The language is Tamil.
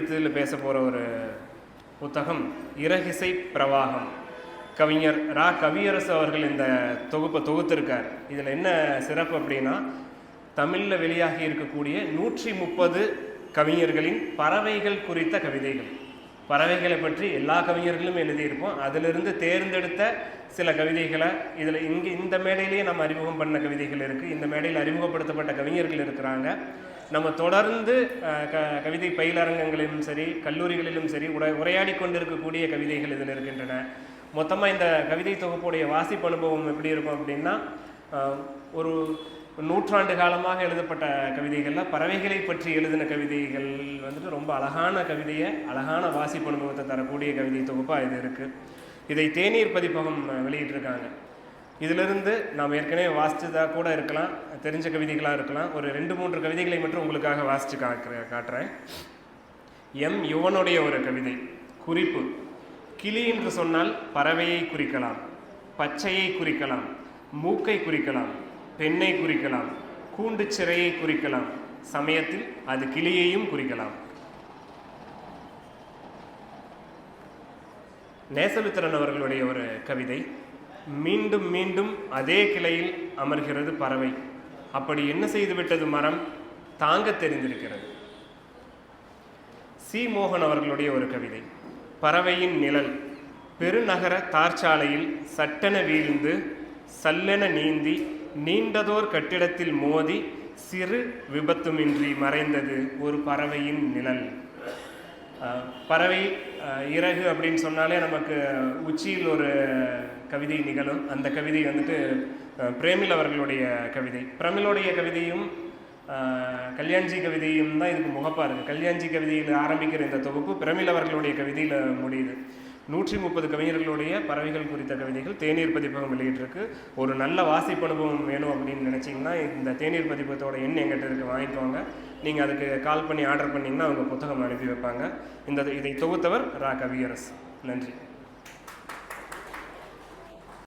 இதில் பேச போகிற ஒரு புத்தகம் இரகிசை பிரவாகம் கவிஞர் ரா. கவியரசு அவர்கள் இந்த தொகுப்பை தொகுத்திருக்கார். இதில் என்ன சிறப்பு அப்படின்னா தமிழில் வெளியாகி இருக்கக்கூடிய நூற்றி முப்பது கவிஞர்களின் பறவைகள் குறித்த கவிதைகள். பறவைகளை பற்றி எல்லா கவிஞர்களும் எழுதியிருப்போம். அதிலிருந்து தேர்ந்தெடுத்த சில கவிதைகளை இதில் இங்கே இந்த மேடையிலேயே நம்ம அறிமுகம் பண்ண கவிதைகள் இருக்குது இந்த மேடையில் அறிமுகப்படுத்தப்பட்ட கவிஞர்கள் இருக்கிறாங்க. நம்ம தொடர்ந்து க கவிதை பயிலரங்கங்களிலும் சரி கல்லூரிகளிலும் சரி உரை உரையாடி கொண்டிருக்கக்கூடிய கவிதைகள் இதில் இருக்கின்றன. மொத்தமாக இந்த கவிதை தொகுப்புடைய வாசிப்பு அனுபவம் எப்படி இருக்கும் அப்படின்னா ஒரு நூற்றாண்டு காலமாக எழுதப்பட்ட கவிதைகளில் பறவைகளை பற்றி எழுதின கவிதைகள் வந்துட்டு ரொம்ப அழகான கவிதையை அழகான வாசிப்பு அனுபவத்தை தரக்கூடிய கவிதை தொகுப்பாக இது இருக்குது இதை தேநீர் பதிப்பகம் வெளியிட்டிருக்காங்க. இதிலிருந்து நாம் ஏற்கனவே வாசித்ததாக கூட இருக்கலாம் தெரிஞ்ச கவிதைகளாக இருக்கலாம். ஒரு ரெண்டு மூன்று கவிதைகளை மட்டும் உங்களுக்காக வாசித்து காட்டுற காட்டுறேன். எம் யுவனுடைய ஒரு கவிதை. குறிப்பு. கிளி என்று சொன்னால் பறவையை குறிக்கலாம் பச்சையை குறிக்கலாம் மூக்கை குறிக்கலாம் பெண்ணை குறிக்கலாம் கூண்டு சிறையை குறிக்கலாம். சமயத்தில் அது கிளியையும் குறிக்கலாம். நேசலுத்திரன் அவர்களுடைய ஒரு கவிதை. மீண்டும் மீண்டும் அதே கிளையில் அமர்கிறது பறவை. அப்படி என்ன செய்துவிட்டது மரம்? தாங்க தெரிந்திருக்கிறது. சி. மோகன் அவர்களுடைய ஒரு கவிதை. பறவையின் நிழல். பெருநகர தார்ச்சாலையில் சட்டென வீழ்ந்து சல்லென நீந்தி நீண்டதோர் கட்டிடத்தில் மோதி சிறு விபத்துமின்றி மறைந்தது ஒரு பறவையின் நிழல். பறவை இறகு அப்படின்னு சொன்னாலே நமக்கு உச்சியில் ஒரு கவிதை நிகழும். அந்த கவிதை வந்துட்டு பிரேமில் அவர்களுடைய கவிதை. பிரமிளுடைய கவிதையும் கல்யாண்ஜி கவிதையும் தான் இதுக்கு முகப்பாக இருக்குது கல்யாண்ஜி கவிதையில் ஆரம்பிக்கிற இந்த தொகுப்பு பிரமிள் அவர்களுடைய கவிதையில் முடியுது. நூற்றி முப்பது கவிஞர்களுடைய பறவைகள் குறித்த கவிதைகள் தேநீர் பதிப்பகம் வெளியிட்டிருக்கு. ஒரு நல்ல வாசிப்பு அனுபவம் வேணும் அப்படின்னு நினச்சிங்கன்னா இந்த தேநீர் பதிப்பத்தோட எண் எங்கிட்ட இருக்கு வாங்கிக்கோங்க நீங்கள் அதுக்கு கால் பண்ணி ஆர்டர் பண்ணிங்கன்னா அவங்க புத்தகம் அனுப்பி வைப்பாங்க. இந்த இதை தொகுத்தவர் ரா. கவியரசு. நன்றி.